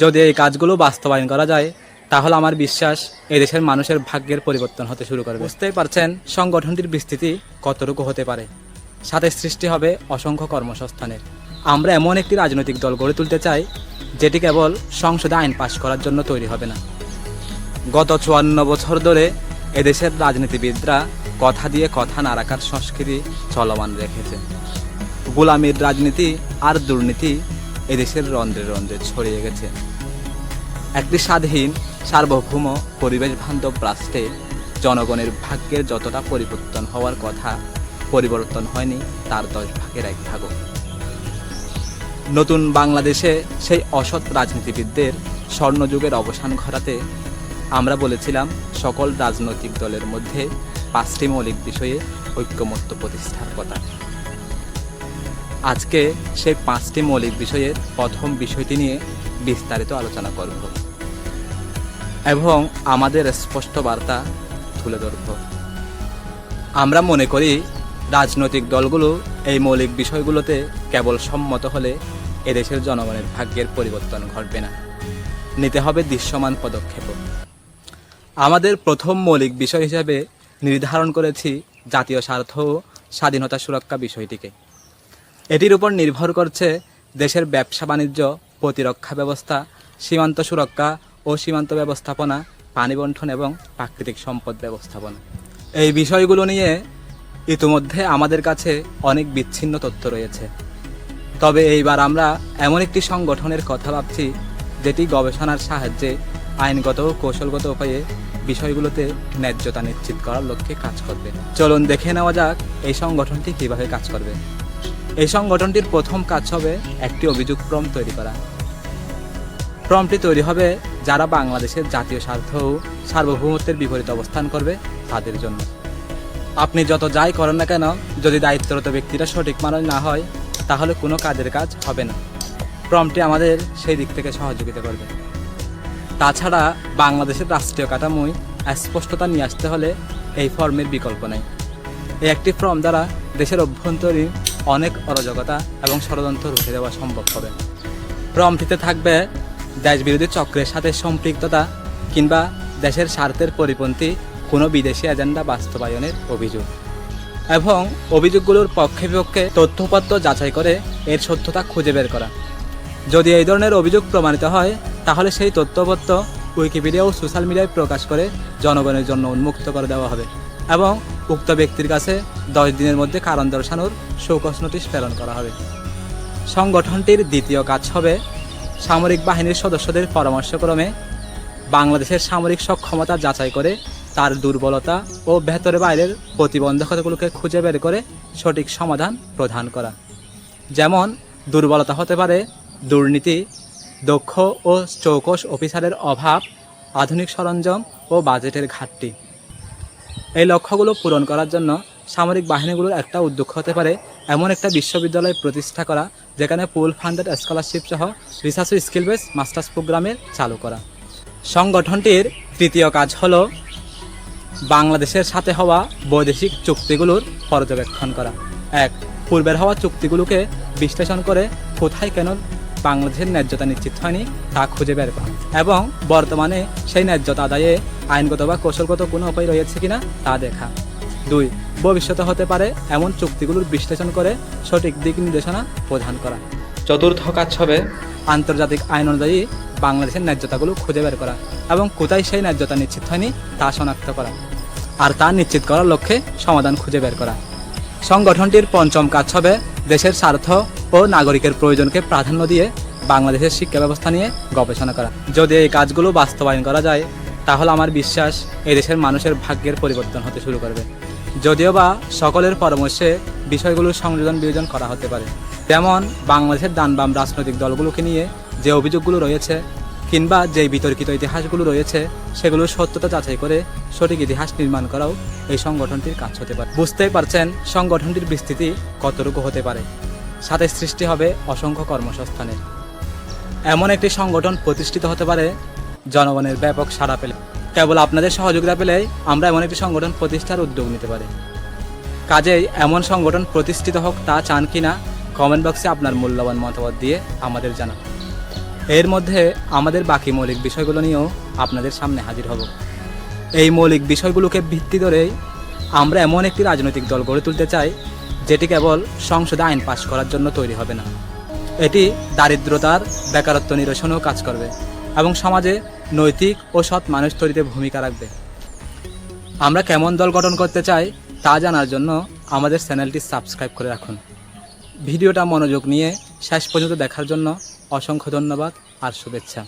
যদি এই কাজগুলো বাস্তবায়ন করা যায়, তাহলে আমার বিশ্বাস এদেশের মানুষের ভাগ্যের পরিবর্তন হতে শুরু করবে। বুঝতেই পারছেন সংগঠনটির বিস্তৃতি কতটুকু হতে পারে? সাথে সৃষ্টি হবে অসংখ্য কর্মসংস্থানের। আমরা এমন একটি রাজনৈতিক দল গড়ে তুলতে চাই, যেটি কেবল সংসদে আইন পাশ করার জন্য তৈরি হবে না। গত চুয়ান্ন বছর ধরে এদেশের রাজনীতিবিদরা কথা দিয়ে কথা না রাখার সংস্কৃতি চলমান রেখেছে। গোলামীর রাজনীতি আর দুর্নীতি এদেশের রন্ধ্রে রন্ধ্রে ছড়িয়ে গেছে। একটি স্বাধীন, সার্বভৌম পরিবেশ বান্ধব রাষ্ট্রে জনগণের ভাগ্যের যতটা পরিবর্তন হওয়ার কথা, পরিবর্তন হয়নি তার দশ ভাগের এক ভাগও। নতুন বাংলাদেশে সেই অসৎ রাজনীতিবিদদের স্বর্ণযুগের অবসান ঘটাতে আমরা বলেছিলাম সকল রাজনৈতিক দলের মধ্যে পাঁচটি মৌলিক বিষয়ে ঐক্যমত্য প্রতিষ্ঠার কথা। আজকে সেই পাঁচটি মৌলিক বিষয়ের প্রথম বিষয়টি নিয়ে বিস্তারিত আলোচনা করব। এবং আমাদের স্পষ্ট বার্তা তুলে ধরব। আমরা মনে করি, রাজনৈতিক দলগুলো এই মৌলিক বিষয়গুলোতে কেবল সম্মত হলে এদেশের জনগণের ভাগ্যের পরিবর্তন ঘটবে না। নিতে হবে দৃশ্যমান পদক্ষেপ। আমাদের প্রথম মৌলিক বিষয় হিসেবে নির্ধারণ করেছি জাতীয় স্বার্থ ও স্বাধীনতা সুরক্ষা বিষয়টিকে। এটির উপর নির্ভর করছে দেশের ব্যবসা বাণিজ্য, প্রতিরক্ষা ব্যবস্থা, সীমান্ত সুরক্ষা ও সীমান্ত ব্যবস্থাপনা, পানি বন্টন এবং প্রাকৃতিক সম্পদ ব্যবস্থাপনা। এই বিষয়গুলো নিয়ে ইতিমধ্যে আমাদের কাছে অনেক বিচ্ছিন্ন তথ্য রয়েছে। তবে এইবার আমরা এমন একটি সংগঠনের কথা ভাবছি, যেটি গবেষণার সাহায্যে আইনগত ও কৌশলগত উপায়ে বিষয়গুলোতে ন্যায্যতা নিশ্চিত করার লক্ষ্যে কাজ করবে। চলুন দেখে নেওয়া যাক এই সংগঠনটি কীভাবে কাজ করবে। এই সংগঠনটির প্রথম কাজ হবে একটি অভিযোগ ফর্ম তৈরি করা। ফর্মটি তৈরি হবে যারা বাংলাদেশের জাতীয় স্বার্থ ও সার্বভৌমত্বের বিপরীত অবস্থান করবে তাদের জন্য। আপনি যত যাই করেন না কেন, যদি দায়িত্বরত ব্যক্তিরা সঠিক মানুষ না হয়, তাহলে কোনো কাজের কাজ হবে না। ফর্মটি আমাদের সেই দিক থেকে সহযোগিতা করবে। তাছাড়া বাংলাদেশের রাষ্ট্রীয় কাঠামোয় স্পষ্টতা নিয়ে আসতে হলে এই ফর্মের বিকল্প নেই। এই একটি ফর্ম দ্বারা দেশের অভ্যন্তরীণ অনেক অরাজকতা এবং ষড়যন্ত্র রুখে দেওয়া সম্ভব হবে। ফর্মটিতে থাকবে দেশবিরোধী চক্রের সাথে সম্পৃক্ততা কিংবা দেশের স্বার্থের পরিপন্থী কোনো বিদেশি এজেন্ডা বাস্তবায়নের অভিযোগ। এবং অভিযোগগুলোর পক্ষে বিপক্ষে তথ্যপত্র যাচাই করে এর সত্যতা খুঁজে বের করা। যদি এই ধরনের অভিযোগ প্রমাণিত হয়, তাহলে সেই তথ্যপত্র উইকিপিডিয়া ও সোশ্যাল মিডিয়ায় প্রকাশ করে জনগণের জন্য উন্মুক্ত করে দেওয়া হবে এবং উক্ত ব্যক্তির কাছে দশ দিনের মধ্যে কারণ দর্শানোর শোকস নোটিশ প্রেরণ করা হবে। সংগঠনটির দ্বিতীয় কাজ হবে সামরিক বাহিনীর সদস্যদের পরামর্শক্রমে বাংলাদেশের সামরিক সক্ষমতা যাচাই করে তার দুর্বলতা ও ভেতরে বাইরের প্রতিবন্ধকতাগুলোকে খুঁজে বের করে সঠিক সমাধান প্রদান করা। যেমন, দুর্বলতা হতে পারে দুর্নীতি, দক্ষ ও চৌকস অফিসারের অভাব, আধুনিক সরঞ্জাম ও বাজেটের ঘাটতি। এই লক্ষ্যগুলো পূরণ করার জন্য সামরিক বাহিনীগুলোর একটা উদ্যোগ হতে পারে এমন একটা বিশ্ববিদ্যালয় প্রতিষ্ঠা করা, যেখানে পুল ফান্ডেড স্কলারশিপ সহ রিসার্চ স্কিল বেস মাস্টার্স প্রোগ্রামের চালু করা। সংগঠনটির তৃতীয় কাজ হল বাংলাদেশের সাথে হওয়া বৈদেশিক চুক্তিগুলোর পর্যবেক্ষণ করা। এক, পূর্বের হওয়া চুক্তিগুলোকে বিশ্লেষণ করে কোথায় কেন বাংলাদেশের ন্যায্যতা নিশ্চিত হয়নি তা খুঁজে বের করা। এবং বর্তমানে সেই ন্যায্যতা আদায়ে আইনগত বা কৌশলগত কোনো উপায় রয়েছে কিনা তা দেখা। দুই ভবিষ্যতে হতে পারে এমন চুক্তিগুলোর বিশ্লেষণ করে সঠিক দিক নির্দেশনা প্রদান করা। চতুর্থ কাজ হবে আন্তর্জাতিক আইন অনুযায়ী বাংলাদেশের ন্যায্যতাগুলো খুঁজে বের করা এবং কোথায় সেই ন্যায্যতা নিশ্চিত হয়নি তা শনাক্ত করা আর তা নিশ্চিত করার লক্ষ্যে সমাধান খুঁজে বের করা। সংগঠনটির পঞ্চম কাজ হবে দেশের স্বার্থ ও নাগরিকের প্রয়োজনকে প্রাধান্য দিয়ে বাংলাদেশের শিক্ষা ব্যবস্থা নিয়ে গবেষণা করা। যদি এই কাজগুলো বাস্তবায়ন করা যায় তাহলে আমার বিশ্বাস এই দেশের মানুষের ভাগ্যের পরিবর্তন হতে শুরু করবে। যদিও বা সকলের পরামর্শে বিষয়গুলোর সংযোজন বিয়োজন করা হতে পারে। যেমন বাংলাদেশের ডান বাম রাজনৈতিক দলগুলোকে নিয়ে যে অভিযোগগুলো রয়েছে কিংবা যে বিতর্কিত ইতিহাসগুলো রয়েছে সেগুলোর সত্যতা যাচাই করে সঠিক ইতিহাস নির্মাণ করাও এই সংগঠনটির কাজ হতে পারে। বুঝতেই পারছেন সংগঠনটির বিস্তৃতি কতটুকু হতে পারে। সাথে সৃষ্টি হবে অসংখ্য কর্মসংস্থানের। এমন একটি সংগঠন প্রতিষ্ঠিত হতে পারে, জনগণের ব্যাপক সাড়া পেলে। কেবল আপনাদের সহযোগিতা পেলেই আমরা এমন একটি সংগঠন প্রতিষ্ঠার উদ্যোগ নিতে পারি। কাজেই এমন সংগঠন প্রতিষ্ঠিত হোক তা চান কিনা কমেন্ট বক্সে আপনার মূল্যবান মতামত দিয়ে আমাদের জানান। এর মধ্যে আমাদের বাকি মৌলিক বিষয়গুলো নিয়েও আপনাদের সামনে হাজির হব। এই মৌলিক বিষয়গুলোকে ভিত্তি ধরেই আমরা এমন একটি রাজনৈতিক দল গড়ে তুলতে চাই, যেটি কেবল সংসদে আইন পাশ করার জন্য তৈরি হবে না। এটি দারিদ্রতার, বেকারত্ব নিরসনেও কাজ করবে এবং সমাজে নৈতিক ও সৎ মানুষ তৈরিতে ভূমিকা রাখবে। আমরা কেমন দল গঠন করতে চাই, তা জানার জন্য আমাদের চ্যানেলটি সাবস্ক্রাইব করে রাখুন। ভিডিওটা মনোযোগ নিয়ে শেষ পর্যন্ত দেখার জন্য অসংখ্য ধন্যবাদ আর শুভেচ্ছা।